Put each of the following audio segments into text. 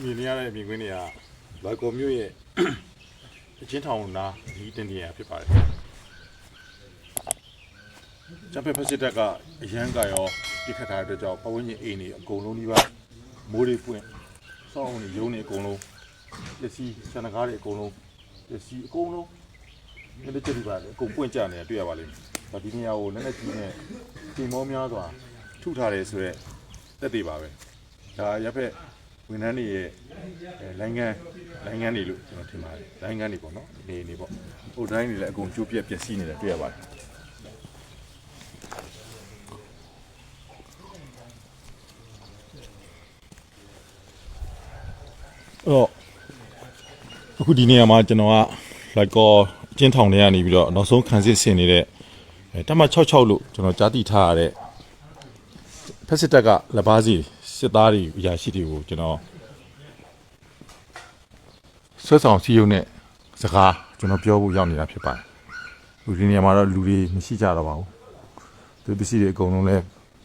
မြင်နေရတဲ့မြင်ကွင်းတွေကဘိုက်ကော်မြို့ရဲ့အချင်းထောင်နာဒီတင်နေရဖြစ်ပါတယ်။ဂျပန်ဖက်စစ်တပ်ကအရန်ကရောပြစ်ခတ်ထားတဲ့အတွက်ကြောင့်ပဝန်းကျင်အိမ်တွေအကုန်လုံးဒီပါမိုးတွေပွင့်စောင်းတွေရုံးတွေအကုန်လုံးပစ္စည်းဆန္ဒကားတွေအကုန်လုံးပစ္စည်းအကုန်လုံးဒီလိုကြည့်ပါလေအကုန်ပွင့်ကြနေတာတွေ့ရပါလိမ့်မယ်။ဒါဒီနေရာကိုလည်းလက်ကြီးနဲ့ပြင်မောများစွာထုထားတယ်ဆိုတော့တက်သေးပါပဲ။ဒါရပ်ဖက် ဝန်ထမ်းတွေရဲ့အဲလိုင်းငန်းလိုင်းငန်းတွေလို့ကျွန်တော်ထင်ပါတယ်။လိုင်းငန်းတွေပေါ့နော်။နေနေပေါ့။ဟိုတိုင်းတွေလည်းအကုန်ကျိုးပြက်ပျက်စီးနေတယ်တွေ့ရပါတယ်။အဲ့တော့အခုဒီနေရာမှာကျွန်တော်ကလိုက်ကောအချင်းထောင်ထဲကနေပြီးတော့နောက်ဆုံးခံစစ်ဆင်နေတဲ့အဲတမ66လို့ကျွန်တော်ကြားသိထားရတဲ့ဖက်စစ်တပ်ကလက်ပါစီ စစ်သားတွေအရာရှိတွေကိုကျွန်တော်ဆွဲဆောင်စီယုံနဲ့စကားကျွန်တော်ပြောဖို့ရောက်နေတာဖြစ်ပါတယ်။လူဒီနေရာမှာတော့လူတွေမရှိကြတော့ပါဘူး။သူပစ္စည်းတွေအကုန်လုံးလဲ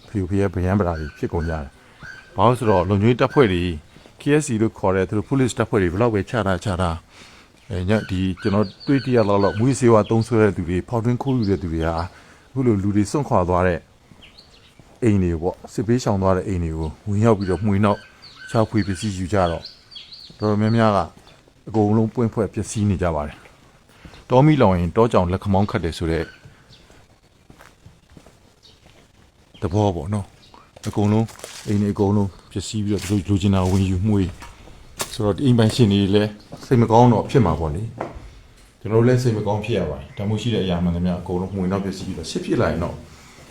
ဖီဖီရဲ့ဗယံပရာတွေဖြစ်ကုန်ကြတယ်။ဘာလို့ဆိုတော့လုံခြုံရေးတပ်ဖွဲ့တွေ KSC လို့ခေါ်တဲ့သူတို့ police တပ်ဖွဲ့တွေဘယ်တော့ပဲခြားတာခြားတာအဲညဒီကျွန်တော်တွေးတရလောက်လောက်မွေးစေဝါသုံးဆွဲတဲ့သူတွေဖောက်တွင်းခိုးယူတဲ့သူတွေဟာအခုလိုလူတွေစွန့်ခွာသွားတဲ့ အိမ်တွေပေါ့စစ်ပေးရှောင်သွားတဲ့အိမ်တွေကိုဝင်ရောက်ပြီးတော့မှွေနောက်ချောက်ဖွေပစ္စည်းယူကြတော့တော်တော်များများကအကုန်လုံးပွင့်ဖွဲ့ပျက်စီးနေကြပါတယ်တောမီလောင်ရင်တောကြောင်လက်ခမောင်းခတ်တယ်ဆိုတော့တဘောပေါ့နော်အကုန်လုံးအိမ်တွေအကုန်လုံးပျက်စီးပြီးတော့သူတို့လူချင်တာဝင်ယူမှုေဆိုတော့ဒီအိမ်ပိုင်ရှင်တွေလည်းစိတ်မကောင်းတော့ဖြစ်မှာပေါ့လေကျွန်တော်တို့လည်းစိတ်မကောင်းဖြစ်ရပါတယ်တမိုးရှိတဲ့အရာမှန်သမျှအကုန်လုံးမှွေတော့ပျက်စီးပြီးတော့ရှစ်ဖြစ်လာရင်တော့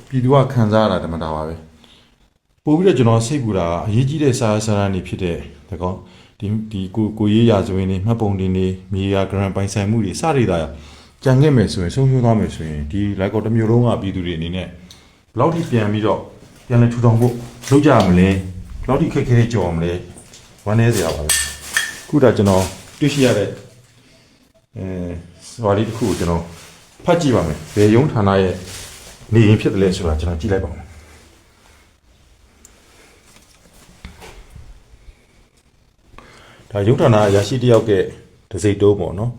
ပြည်သူကခံစားရတာဓမ္မတာပါပဲပို့ပြီးတော့ကျွန်တော်စိတ်ပူတာကအရေးကြီးတဲ့စာစာရနေဖြစ်တဲ့ဒါကောင်ဒီဒီကိုကိုရေးရာဇဝင်တွေမှတ်ပုံတင်တွေမြေယာဂရန်ပိုင်ဆိုင်မှုတွေစရည်တာကြံခဲ့မယ်ဆိုရင်ဆုံးရှုံးသွားမယ်ဆိုရင်ဒီလိုက်ကောတစ်မျိုးလုံးကပြည်သူတွေအနေနဲ့ဘယ်လောက်ထိပြန်ပြီးတော့ပြန်လဲထူထောင်ဖို့လုပ်ကြရမလဲဘယ်လောက်ထိခက်ခဲကြော်ရမလဲဝမ်းနေစရာပါပဲခုဒါကျွန်တော်တွေ့ရှိရတဲ့အဲစဝါလီတစ်ခုကိုကျွန်တော်ဖတ်ကြည့်ပါမယ်ဘယ်ယုံဌာနရဲ့ နေရင်ဖြစ်တယ်လဲဆိုတာကျွန်တော်ကြည့်လိုက်ပါမယ်ဒါယုံဌာနအရာရှိတစ်ယောက်ကဒစိတ်တုံးပေါ့နော်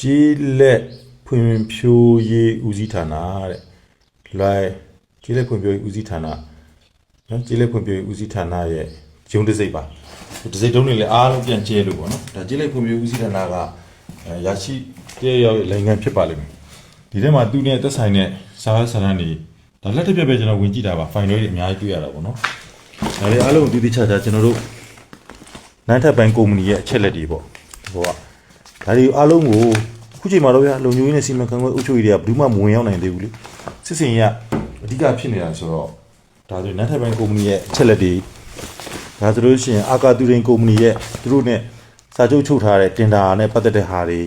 ကြီးလက်ဖွံ့ဖြိုးရေးဦးစီးဌာနတဲ့လိုက်ကျေးလက်ဖွံ့ဖြိုးရေးဦးစီးဌာနနော်ကျေးလက်ဖွံ့ဖြိုးရေးဦးစီးဌာနရဲ့ဂျုံတစိတ်ပါဒီစိတ်တုံးတွေလည်းအားလုံးပြန်ကျဲလို့ပေါ့နော်ဒါကျေးလက်ဖွံ့ဖြိုးရေးဦးစီးဌာနကအဲရရှိတဲ့ရောက်ရဲ့နိုင်ငံဖြစ်ပါလိမ့်မယ်ဒီထဲမှာသူနဲ့သက်ဆိုင်တဲ့ စာရစာရန်တွေဒါလက်တစ်ပြက်ပဲကျွန်တော်ဝင်ကြည့်တာပါဖိုင်တွေအများကြီးတွေ့ရတာပေါ့နော်ဒါတွေအားလုံးဒီတိချာချာကျွန်တော်တို့နိုင်ထပ်ပိုင်းကုမ္ပဏီရဲ့အချက်လက်တွေပေါ့ဟိုကဒါတွေအားလုံးကိုခုချိန်မှာတော့ဗျာလုံခြုံရေးနဲ့စီမံခန့်ခွဲအုပ်ချုပ်ရေးတွေကဘယ်သူမှမဝင်ရောက်နိုင်သေးဘူးလေစစ်စင်ရအဓိကဖြစ်နေတာဆိုတော့ဒါဆိုနတ်ထိုင်ပိုင်းကုမ္ပဏီရဲ့အချက်လက်တွေဒါဆိုလို့ရှိရင်အာကာတူရင်ကုမ္ပဏီရဲ့သူတို့ ਨੇ စာချုပ်ချုပ်ထားတဲ့တင်ဒါနဲ့ပတ်သက်တဲ့ဟာတွေ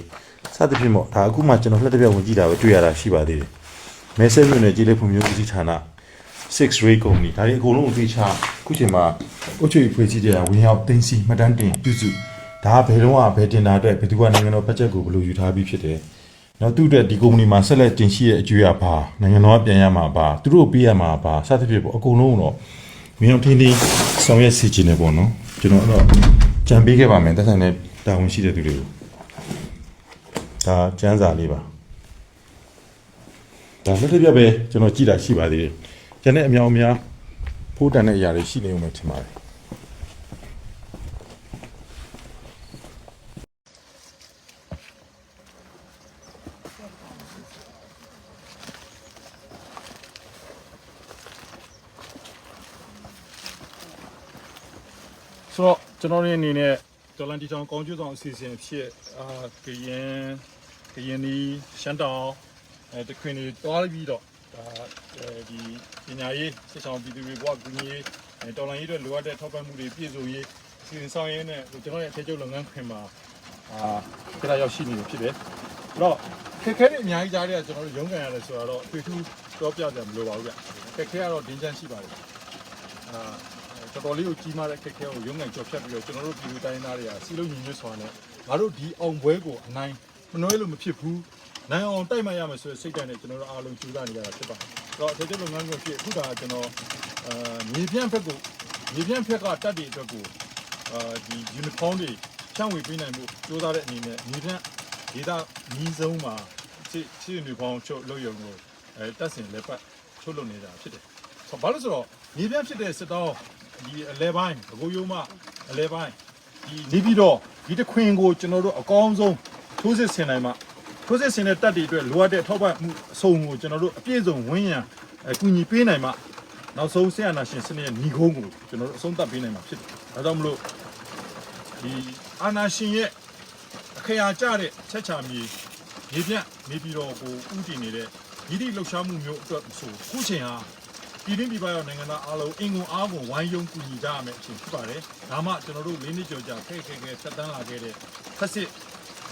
စသဖြင့်ပေါ့ဒါအခုမှကျွန်တော်လက်တစ်ပြက်ဝင်ကြည့်တာပဲတွေ့ရတာရှိပါသေးတယ် မဲဆဲမြို့နယ်ကြီးလေးဖွံ့ဖြိုးရေးဌာန6 ray company ဒါတွေအကုန်လုံးအသေးချာအခုချိန်မှာအုတ်ချွေဖွဲ့စည်းတဲ့ဝင်ရောက်သိမ်းစီမှတ်တမ်းတင်ပြုစုဒါကဘယ်တော့မှဘယ်တင်တာအတွက်ဘယ်သူကနိုင်ငံတော်ဘတ်ဂျက်ကိုဘယ်လိုယူထားပြီးဖြစ်တယ်နောက်သူ့အတွက်ဒီကုမ္ပဏီမှာဆက်လက်တင်ရှိတဲ့အကျွေးရပါနိုင်ငံတော်ကပြန်ရမှာပါသူတို့ပေးရမှာပါစသဖြင့်ပေါ့အကုန်လုံးတော့မင်းတို့ထင်းထင်းဆောင်ရွက်စီခြင်းနဲ့ပေါ့နော်ကျွန်တော်တော့ကြံပေးခဲ့ပါမယ်တက်ဆိုင်တဲ့တာဝန်ရှိတဲ့သူတွေကိုဒါကျန်းစာလေးပါ ဒါလက်ထပ်ပြပဲကျွန်တော်ကြည့်တာရှိပါသေးတယ်ကျန်တဲ့အမြောင်အများဖိုးတန်တဲ့အရာတွေရှိနေဦးမယ်ထင်ပါတယ်ဆိုတော့ကျွန်တော်တို့အနေနဲ့ဒေါ်လာတီတောင်ကောင်းကျိုးဆောင်အစီအစဉ်ဖြစ်အာကရင်ကရင်ဒီရှမ်းတောင် အဲတခွင်တွေတွားပြီးတော့ဒါအဲဒီပညာရေးစစ်ဆောင်ပြည်သူတွေဘဝကူညီရေးအဲဒေါ်လာရေးအတွက်လိုအပ်တဲ့ထောက်ပံ့မှုတွေပြည့်စုံရေးအစီအစဉ်ဆောင်ရေးနဲ့ကျွန်တော်ရဲ့အထက်ကျုပ်လုပ်ငန်းခွင်မှာအာကြတာရောက်ရှိနေပြီဖြစ်တယ်အဲ့တော့ခက်ခဲတွေအများကြီးကြားတဲ့ကကျွန်တော်တို့ရုန်းကန်ရတယ်ဆိုတော့တွေ့ထူးတော့ပြကြမလို့ပါဘူးဗျခက်ခဲကတော့ဒင်းချမ်းရှိပါတယ်အာတော်တော်လေးကိုကြီးမားတဲ့ခက်ခဲကိုရုံးငိုင်ကြော်ဖြတ်ပြီးတော့ကျွန်တော်တို့ပြည်သူတိုင်းသားတွေကစီလုံးညီညွတ်စွာနဲ့ငါတို့ဒီအောင်ပွဲကိုအနိုင်မနှွဲလို့မဖြစ်ဘူး နိုင်အောင်တိုက်မှရမယ်ဆိုတဲ့စိတ်ဓာတ်နဲ့ကျွန်တော်တို့အားလုံးကြိုးစားနေကြတာဖြစ်ပါတယ်။တော့အထက်ကျလုပ်ငန်းကိုဖြစ်အခုဒါကျွန်တော်အာမြေပြန့်ဘက်ကိုမြေပြန့်ဘက်ကတက်တဲ့အတွက်ကိုအာဒီ uniform တွေဖြန့်ဝေပေးနိုင်မှုစူးစမ်းတဲ့အနေနဲ့မြေပြန့်ဒေတာနီးဆုံးမှာချစ်ချစ် uniform ချုပ်လုပ်ရုံကိုအဲတက်စင်လက်ပတ်ချုပ်လုပ်နေတာဖြစ်တယ်ဆိုဘာလို့ဆိုတော့မြေပြန့်ဖြစ်တဲ့စစ်တောင်းဒီအလဲပိုင်းအကိုယုံမအလဲပိုင်းဒီနေပြီးတော့ဒီတစ်ခွင်ကိုကျွန်တော်တို့အကောင်းဆုံးထိုးစစ်ဆင်နိုင်မှာ ထိုးစစ်ဆင်တဲ့တပ်တွေအတွက်လိုအပ်တဲ့ထောက်ပံ့မှုအစုံကိုကျွန်တော်တို့အပြည့်စုံဝန်းရံအကူအညီပေးနိုင်မှနောက်ဆုံးဆရာနာရှင်စနစ်ရဲ့ညီကုန်းကိုကျွန်တော်တို့အဆုံးသတ်ပေးနိုင်မှာဖြစ်တယ်။ဒါကြောင့်မလို့ဒီအာနာရှင်ရဲ့အခရာကျတဲ့ချက်ချာမြေမြေပြန့်နေပြည်တော်ကိုဥတည်နေတဲ့ဤသည့်လှုပ်ရှားမှုမျိုးအတွက်ဆိုခုချိန်ဟာပြည်တွင်းပြည်ပရောက်နိုင်ငံသားအားလုံးအင်ကုန်အားကိုဝိုင်းယုံကူညီကြရမယ့်အချိန်ဖြစ်ပါတယ်။ဒါမှကျွန်တော်တို့လေးနှစ်ကျော်ကြာခဲခဲခဲဆက်တန်းလာခဲ့တဲ့ဖက်စစ်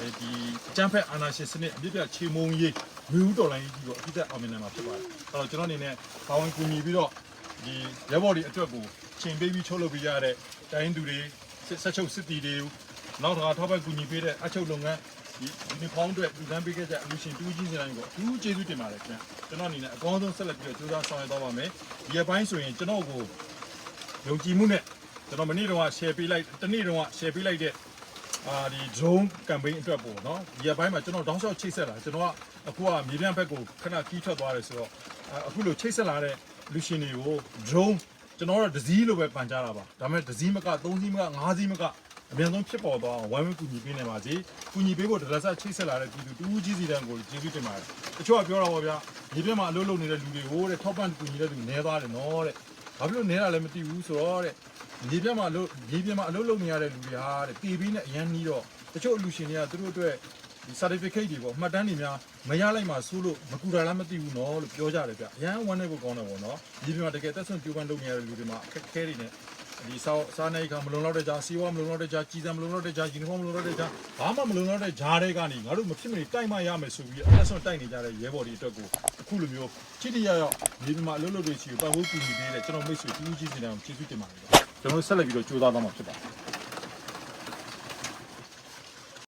အဲဒီအကျန်းဖက်အာနာရှင်စနစ်အပြစ်ပြချေမုံရေးမြူးတော်လိုင်းကြီးကိုအပြစ်သက်အောင်မြင်နိုင်မှာဖြစ်ပါတယ်။အဲတော့ကျွန်တော်အနေနဲ့ပါဝင်ကူညီပြီးတော့ဒီရဲဘော်တွေအတွက်ကိုချိန်ပေးပြီးချုပ်လုပ်ပေးရတဲ့တိုင်းသူတွေစစ်ဆက်ချုပ်စစ်တီတွေနောက်တစ်ခါထောက်ပံ့ကူညီပေးတဲ့အချုပ်လုပ်ငန်းဒီယူနီဖောင်းတွေလူတန်းပေးခဲ့တဲ့အလူရှင်တူးကြီးစတိုင်းကိုအထူးကျေးဇူးတင်ပါတယ်ခင်ဗျ။ကျွန်တော်အနေနဲ့အကောင်းဆုံးဆက်လက်ပြီးတော့ကြိုးစားဆောင်ရွက်သွားပါမယ်။ဒီအပိုင်းဆိုရင်ကျွန်တော်ကိုယုံကြည်မှုနဲ့ကျွန်တော်မနေ့တုန်းက share ပေးလိုက်တနေ့တုန်းက share ပေးလိုက်တဲ့ အာဒီ drone campaign အတွက်ပေါ့နော်ဒီအပိုင်းမှာကျွန်တော်တောင်းလျှောက်ချိတ်ဆက်လာကျွန်တော်ကအခုကမြေပြန့်ဘက်ကိုခဏကီးထွက်သွားတယ်ဆိုတော့အာအခုလိုချိတ်ဆက်လာတဲ့လူရှင်တွေကို drone ကျွန်တော်တို့ဒဇီးလိုပဲပန်ကြတာပါဒါပေမဲ့ဒဇီးမက3စီးမက5စီးမကအမြန်ဆုံးဖြစ်ပေါ်သွားအောင်ဝိုင်းဝန်းကူညီပေးနေပါစေကူညီပေးဖို့ဒရဆက်ချိတ်ဆက်လာတဲ့ပြည်သူတူးကြီးစီတန်းကိုကျေးဇူးတင်ပါတယ်တချို့ကပြောတာပေါ့ဗျာမြေပြန့်မှာအလုပ်လုပ်နေတဲ့လူတွေကိုတဲ့ထောက်ပံ့ကူညီတဲ့လူနေသွားတယ်နော်တဲ့ ဘာဖြစ်လို့နေတာလဲမသိဘူးဆိုတော့တဲ့မြေပြတ်မှာလို့မြေပြတ်မှာအလုပ်လုပ်နေရတဲ့လူတွေဟာတဲ့တီဗီနဲ့အရန်နီးတော့တချို့လူရှင်တွေကသူတို့အတွက်ဒီ certificate တွေပေါ့မှတ်တမ်းတွေများမရလိုက်မှဆိုးလို့မကူတာလားမသိဘူးနော်လို့ပြောကြတယ်ဗျအရန်ဝမ်းနေဖို့ကောင်းတယ်ပေါ့နော်မြေပြတ်မှာတကယ်တက်ဆွန့်ပြူပန်းလုပ်နေရတဲ့လူတွေမှာအခက်အခဲတွေနဲ့ ဒီစားစားနေခါမလုံလောက်တဲ့ကြားစီဝါမလုံလောက်တဲ့ကြားကြီးစံမလုံလောက်တဲ့ကြားယူနီဖောင်းမလုံလောက်တဲ့ကြားဘာမှမလုံလောက်တဲ့ကြားတွေကနေငါတို့မဖြစ်မနေတိုက်မှရမယ်ဆိုပြီးအတက်ဆွန့်တိုက်နေကြတဲ့ရဲဘော်တွေအတွက်ကိုအခုလိုမျိုးချစ်တရရောက်မြေပြတ်မှာအလုပ်လုပ်တွေရှိကိုပတ်ဖို့ကူညီပေးတဲ့ကျွန်တော်မိတ်ဆွေတူးကြီးစီတန်းကိုကျေးဇူးတင်ပါတယ်ကျွန်တော်တို့ဆက်လက်ပြီးတော့ကြိုးစားသွားမှာဖြစ်ပါတယ်